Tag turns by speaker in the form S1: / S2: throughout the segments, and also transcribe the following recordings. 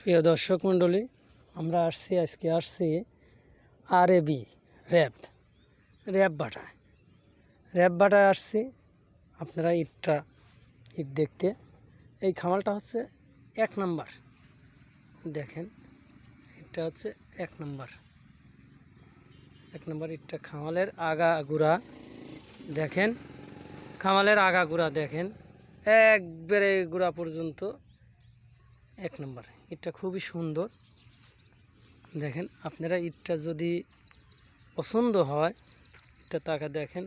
S1: প্রিয় দর্শক মণ্ডলী, আমরা আসছি, আজকে আসছি R A B RAB RAB বাটায়। RAB বাটায় আসছি, আপনারা ইটটা, ইট দেখতে। এই খামালটা হচ্ছে এক নাম্বার। দেখেন, ইটটা হচ্ছে এক নাম্বার। এক নম্বর ইটটা খামালের আগা গুড়া দেখেন, খামালের আগা গুড়া দেখেন, একবারে গুড়া পর্যন্ত এক নম্বর, ইটটা খুবই সুন্দর। দেখেন, আপনারা ইটটা যদি পছন্দ হয়, ইটটা তাকে দেখেন,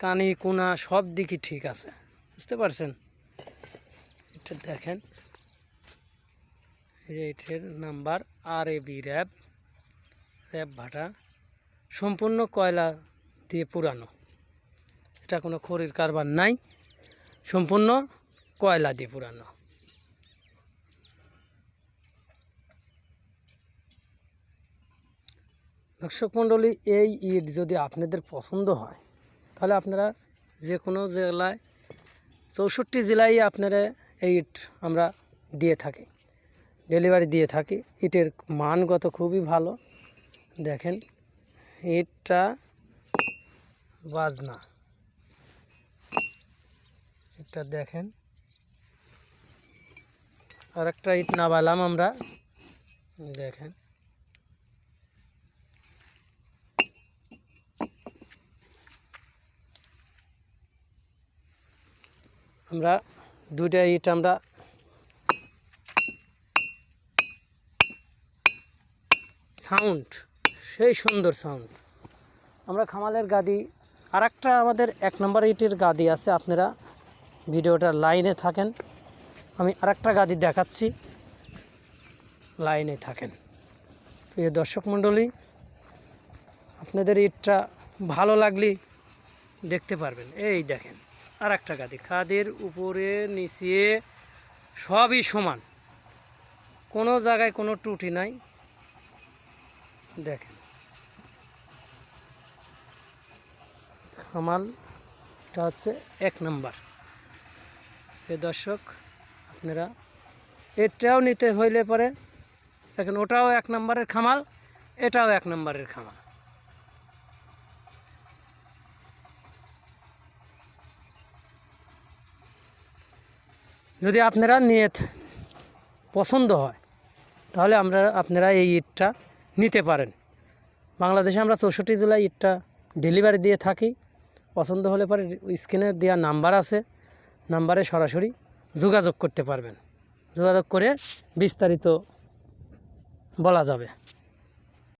S1: কানি কোনা সব দিকই ঠিক আছে, বুঝতে পারছেন? এটা দেখেন, এই যে number R A B RAB RAB ভাটা, সম্পূর্ণ কয়লা দিয়ে পুরানো। এটা কোনো খড়ির কারবার নাই, সম্পূর্ণ কয়লা দিয়ে পুরানো। দর্শক মণ্ডলী, এই ইট যদি আপনাদের পছন্দ হয়, তাহলে আপনারা যে কোনো জেলায়, চৌষট্টি জেলায় আপনারা এই ইট আমরা দিয়ে থাকি, ডেলিভারি দিয়ে থাকি। ইটের মানগত খুবই ভালো। দেখেন, ইটটা বাজনা। ইটটা দেখেন আর একটা ইট নাবালাম আমরা। দেখেন আমরা দুইটা ইট আমরা সাউন্ড, সেই সুন্দর সাউন্ড। আমরা খামালের গাদি আর একটা আমাদের এক নম্বর ইটের গাদি আছে, আপনারা ভিডিওটা লাইনে থাকেন। আমি আর একটা গাদি দেখাচ্ছি, লাইনে থাকেন। প্রিয় দর্শক মণ্ডলী, আপনাদের ইটটা ভালো লাগলে দেখতে পারবেন। এই দেখেন। আর একটা গাদি। খাদের উপরে নিচে সবই সমান। কোনো জায়গায় কোনো ত্রুটি নাই। দেখেন। খামাল, এটা হচ্ছে এক নাম্বার। এ দর্শক, আপনারা এটাও নিতে হইলে পরে, দেখেন, ওটাও এক নম্বরের খামাল, এটাও এক নম্বরের খামাল। যদি আপনারা নিয়ে পছন্দ হয়, তাহলে আমরা, আপনারা এই ইটটা নিতে পারেন। বাংলাদেশে আমরা চৌষট্টি জেলায় ইটটা ডেলিভারি দিয়ে থাকি। পছন্দ হলে পরে স্ক্রিনে দেওয়া নাম্বার আছে, নাম্বারে সরাসরি যোগাযোগ করতে পারবেন। যোগাযোগ করে বিস্তারিত বলা যাবে।